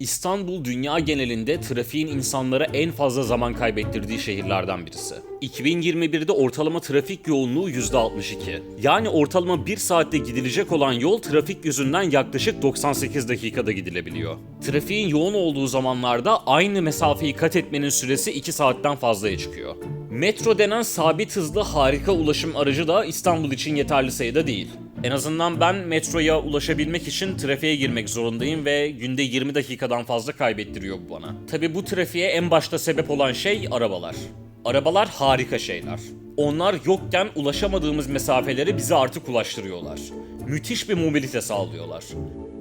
İstanbul dünya genelinde trafiğin insanlara en fazla zaman kaybettirdiği şehirlerden birisi. 2021'de ortalama trafik yoğunluğu %62. Yani ortalama 1 saatte gidilecek olan yol trafik yüzünden yaklaşık 98 dakikada gidilebiliyor. Trafiğin yoğun olduğu zamanlarda aynı mesafeyi kat etmenin süresi 2 saatten fazlaya çıkıyor. Metro denen sabit hızlı harika ulaşım aracı da İstanbul için yeterli sayıda değil. En azından ben metroya ulaşabilmek için trafiğe girmek zorundayım ve günde 20 dakikadan fazla kaybettiriyor bu bana. Tabi bu trafiğe en başta sebep olan şey arabalar. Arabalar harika şeyler. Onlar yokken ulaşamadığımız mesafeleri bize artık ulaştırıyorlar. Müthiş bir mobilite sağlıyorlar.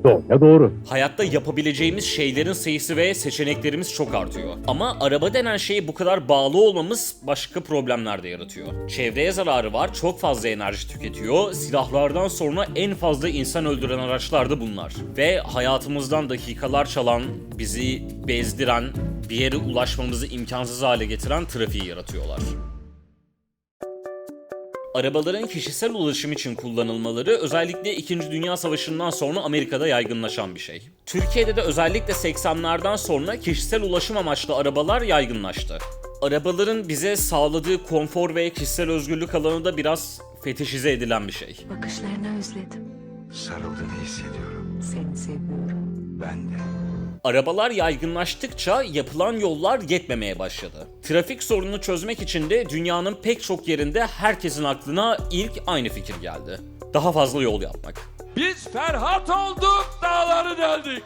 Doğruya doğru. Hayatta yapabileceğimiz şeylerin sayısı ve seçeneklerimiz çok artıyor. Ama araba denen şeye bu kadar bağlı olmamız başka problemler de yaratıyor. Çevreye zararı var, çok fazla enerji tüketiyor. Silahlardan sonra en fazla insan öldüren araçlar da bunlar. Ve hayatımızdan dakikalar çalan, bizi bezdiren, bir yere ulaşmamızı imkansız hale getiren trafiği yaratıyorlar. Arabaların kişisel ulaşım için kullanılmaları özellikle 2. Dünya Savaşı'ndan sonra Amerika'da yaygınlaşan bir şey. Türkiye'de de özellikle 80'lerden sonra kişisel ulaşım amaçlı arabalar yaygınlaştı. Arabaların bize sağladığı konfor ve kişisel özgürlük alanı da biraz fetişize edilen bir şey. Bakışlarını özledim. Sarıldığını hissediyorum. Seni seviyorum. Ben de. Arabalar yaygınlaştıkça yapılan yollar yetmemeye başladı. Trafik sorununu çözmek için de dünyanın pek çok yerinde herkesin aklına ilk aynı fikir geldi. Daha fazla yol yapmak. Biz Ferhat olduk, dağları deldik.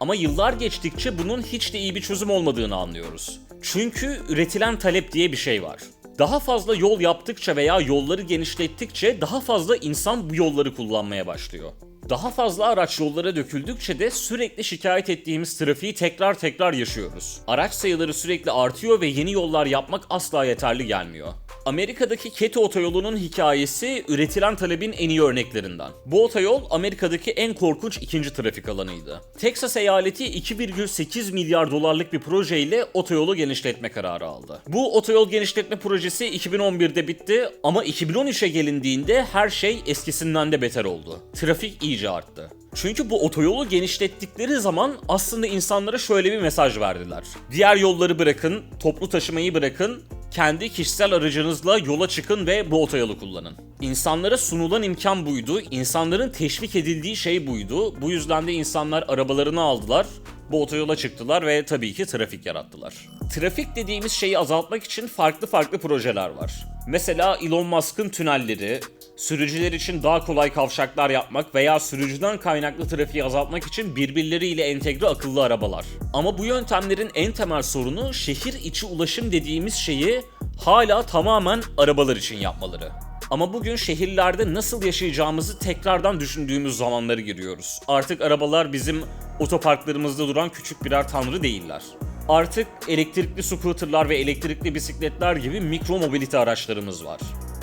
Ama yıllar geçtikçe bunun hiç de iyi bir çözüm olmadığını anlıyoruz. Çünkü üretilen talep diye bir şey var. Daha fazla yol yaptıkça veya yolları genişlettikçe daha fazla insan bu yolları kullanmaya başlıyor. Daha fazla araç yollara döküldükçe de sürekli şikayet ettiğimiz trafiği tekrar tekrar yaşıyoruz. Araç sayıları sürekli artıyor ve yeni yollar yapmak asla yeterli gelmiyor. Amerika'daki Keti otoyolunun hikayesi üretilen talebin en iyi örneklerinden. Bu otoyol Amerika'daki en korkunç ikinci trafik alanıydı. Texas eyaleti 2,8 milyar dolarlık bir projeyle otoyolu genişletme kararı aldı. Bu otoyol genişletme projesi 2011'de bitti ama 2013'e gelindiğinde her şey eskisinden de beter oldu. Trafik iyice arttı. Çünkü bu otoyolu genişlettikleri zaman aslında insanlara şöyle bir mesaj verdiler. Diğer yolları bırakın, toplu taşımayı bırakın, kendi kişisel aracınızla yola çıkın ve bu otoyolu kullanın. İnsanlara sunulan imkan buydu, insanların teşvik edildiği şey buydu. Bu yüzden de insanlar arabalarını aldılar, bu otoyola çıktılar ve tabii ki trafik yarattılar. Trafik dediğimiz şeyi azaltmak için farklı farklı projeler var. Mesela Elon Musk'ın tünelleri, sürücüler için daha kolay kavşaklar yapmak veya sürücüden kaynaklı trafiği azaltmak için birbirleriyle entegre akıllı arabalar. Ama bu yöntemlerin en temel sorunu şehir içi ulaşım dediğimiz şeyi hala tamamen arabalar için yapmaları. Ama bugün şehirlerde nasıl yaşayacağımızı tekrardan düşündüğümüz zamanları giriyoruz. Artık arabalar bizim otoparklarımızda duran küçük birer tanrı değiller. Artık elektrikli scooterlar ve elektrikli bisikletler gibi mikro mobilite araçlarımız var.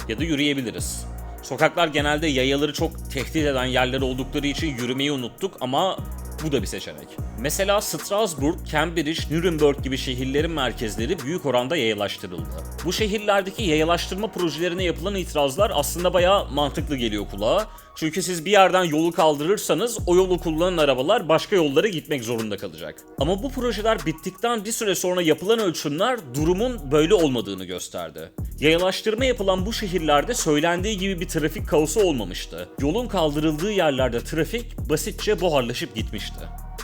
Ya da yürüyebiliriz. Sokaklar genelde yayaları çok tehdit eden yerler oldukları için yürümeyi unuttuk ama bu da bir seçenek. Mesela Strasbourg, Cambridge, Nuremberg gibi şehirlerin merkezleri büyük oranda yayalaştırıldı. Bu şehirlerdeki yayalaştırma projelerine yapılan itirazlar aslında bayağı mantıklı geliyor kulağa. Çünkü siz bir yerden yolu kaldırırsanız o yolu kullanan arabalar başka yollara gitmek zorunda kalacak. Ama bu projeler bittikten bir süre sonra yapılan ölçümler durumun böyle olmadığını gösterdi. Yayalaştırma yapılan bu şehirlerde söylendiği gibi bir trafik kaosu olmamıştı. Yolun kaldırıldığı yerlerde trafik basitçe buharlaşıp gitmişti.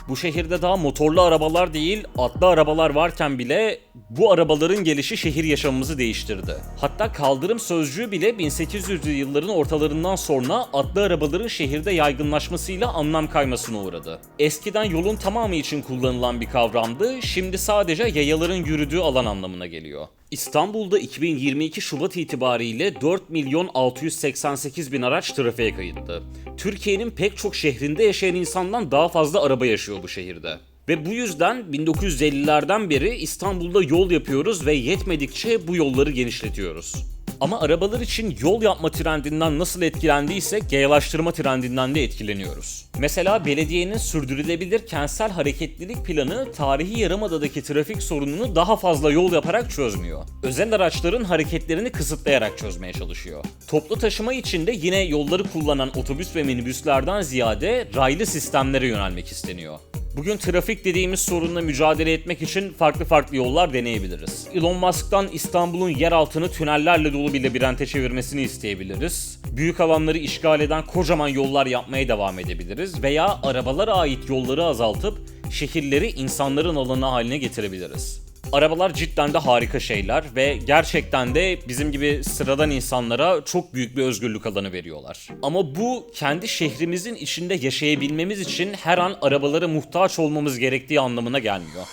Bu şehirde daha motorlu arabalar değil, atlı arabalar varken bile bu arabaların gelişi şehir yaşamımızı değiştirdi. Hatta kaldırım sözcüğü bile 1800'lü yılların ortalarından sonra atlı arabaların şehirde yaygınlaşmasıyla anlam kaymasına uğradı. Eskiden yolun tamamı için kullanılan bir kavramdı, şimdi sadece yayaların yürüdüğü alan anlamına geliyor. İstanbul'da 2022 Şubat itibariyle 4 milyon 688 bin araç trafiğe kayıtlı. Türkiye'nin pek çok şehrinde yaşayan insandan daha fazla araba yaşıyor bu şehirde. Ve bu yüzden 1950'lerden beri İstanbul'da yol yapıyoruz ve yetmedikçe bu yolları genişletiyoruz. Ama arabalar için yol yapma trendinden nasıl etkilendiysek yayalaştırma trendinden de etkileniyoruz. Mesela belediyenin sürdürülebilir kentsel hareketlilik planı tarihi yarımadadaki trafik sorununu daha fazla yol yaparak çözmüyor. Özel araçların hareketlerini kısıtlayarak çözmeye çalışıyor. Toplu taşıma için de yine yolları kullanan otobüs ve minibüslerden ziyade raylı sistemlere yönelmek isteniyor. Bugün trafik dediğimiz sorunla mücadele etmek için farklı farklı yollar deneyebiliriz. Elon Musk'tan İstanbul'un yer altını tünellerle dolu bir labirente çevirmesini isteyebiliriz. Büyük alanları işgal eden kocaman yollar yapmaya devam edebiliriz veya arabalara ait yolları azaltıp şehirleri insanların alanı haline getirebiliriz. Arabalar cidden de harika şeyler ve gerçekten de bizim gibi sıradan insanlara çok büyük bir özgürlük alanı veriyorlar. Ama bu kendi şehrimizin içinde yaşayabilmemiz için her an arabalara muhtaç olmamız gerektiği anlamına gelmiyor.